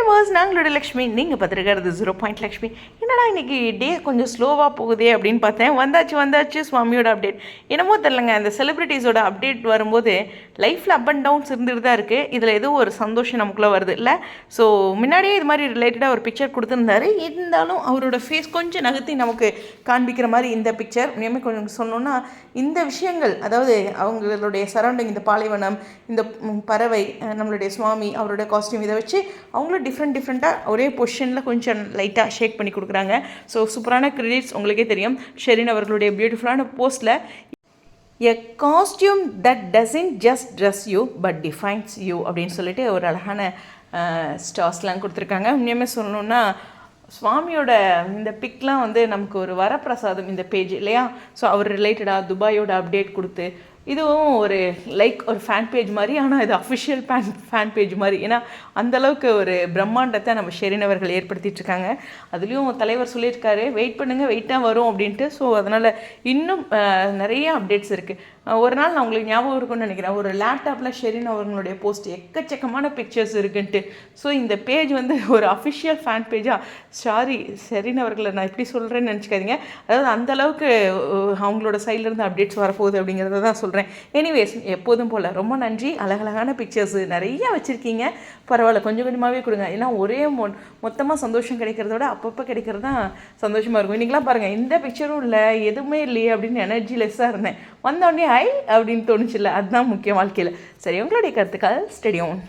Viewers நாங்களோட Lakshmi நீங்கள் பார்த்துருக்கிறது zero point Lakshmi. என்னடா இன்னைக்கு டே கொஞ்சம் ஸ்லோவாக போகுதே அப்படின்னு பார்த்தேன். வந்தாச்சு வந்தாச்சு சுவாமியோட அப்டேட் என்னமோ தெரிலங்க அந்த செலிப்ரிட்டிஸோட அப்டேட் வரும்போது லைஃப்பில் அப் அண்ட் டவுன்ஸ் இருந்துட்டு தான் இருக்குது இதில் ஏதோ ஒரு சந்தோஷம் நமக்குள்ளே வருது. இல்லை? ஸோ முன்னாடியே இது மாதிரி ரிலேட்டடாக ஒரு பிக்சர் கொடுத்துருந்தாரு. இருந்தாலும் அவரோட ஃபேஸ் கொஞ்சம் நகர்த்தி நமக்கு காண்பிக்கிற மாதிரி இந்த பிக்சர் இனிமேல் கொஞ்சம் சொன்னோன்னா இந்த விஷயங்கள் அதாவது அவங்களுடைய சரௌண்டிங் இந்த பாலைவனம் இந்த பறவை நம்மளுடைய சுவாமி அவரோட காஸ்டியூம் இதை வச்சு அவங்களும் டிஃப்ரெண்ட் டிஃப்ரெண்ட்டாக ஒரே பொசிஷனில் கொஞ்சம் லைட்டாக ஷேக் பண்ணி கொடுக்குறாங்க. ஸோ சூப்பரான கிரெடிட்ஸ் உங்களுக்கே தெரியும். ஷெரின் அவர்களுடைய பியூட்டிஃபுல்லான போஸ்ட்டில் a costume that doesn't just dress you but defines you அப்படின்னு சொல்லிட்டு ஒரு அழகான ஸ்டார்ஸ்லாம் கொடுத்துருக்காங்க. உண்மையுமே சொல்லணுன்னா சுவாமியோட இந்த பிக்லாம் வந்து நமக்கு ஒரு வரப்பிரசாதம் இந்த பேஜ் இல்லையா? ஸோ அவர் ரிலேட்டடாக துபாயோட அப்டேட் கொடுத்து இதுவும் ஒரு லைக் ஒரு ஃபேன் பேஜ் மாதிரி ஆனால் இது அஃபிஷியல் ஃபேன் ஃபேன் பேஜ் மாதிரி. ஏன்னா அந்தளவுக்கு ஒரு பிரம்மாண்டத்தை நம்ம ஷெரின் அவர்கள் இருக்காங்க. அதுலேயும் தலைவர் சொல்லியிருக்காரு வெயிட் பண்ணுங்கள் வெயிட்டாக வரும் அப்படின்ட்டு. ஸோ அதனால் இன்னும் நிறைய அப்டேட்ஸ் இருக்குது ஒரு நாள் நான் உங்களுக்கு ஞாபகம் இருக்கும்னு நினைக்கிறேன். ஒரு லேப்டாப்பில் ஷெரின் அவர்களுடைய போஸ்ட் எக்கச்சக்கமான பிக்சர்ஸ் இருக்குன்ட்டு. ஸோ இந்த பேஜ் வந்து ஒரு அஃபிஷியல் ஃபேன் பேஜாக சாரி ஷெரின் அவர்களை நான் எப்படி சொல்கிறேன்னு நினச்சிக்காதீங்க. அதாவது அந்தளவுக்கு அவங்களோட சைட்லேருந்து அப்டேட்ஸ் வரப்போகுது அப்படிங்கிறத தான் சொல்கிறேன் எனிவேஸ் எப்போதும் போல் ரொம்ப நன்றி. அழகழகான பிக்சர்ஸ் நிறைய வச்சுருக்கீங்க. பரவாயில்ல கொஞ்சம் கொஞ்சமாகவே கொடுங்க. ஏன்னா ஒரே மொ மொத்தமாக சந்தோஷம் கிடைக்கிறத விட அப்பப்போ கிடைக்கிறது தான் சந்தோஷமாக இருக்கும். இன்றைக்கெலாம் பாருங்கள் எந்த பிக்சரும் இல்லை எதுவுமே இல்லையே அப்படின்னு எனர்ஜி லெஸ்ஸாக இருந்தேன். வந்தோடனே ஐ அப்படின்னு தோணுச்சுல்ல. அதுதான் முக்கியம் வாழ்க்கையில். சரி உங்களுடைய கருத்துக்கள் ஸ்டெடியோன்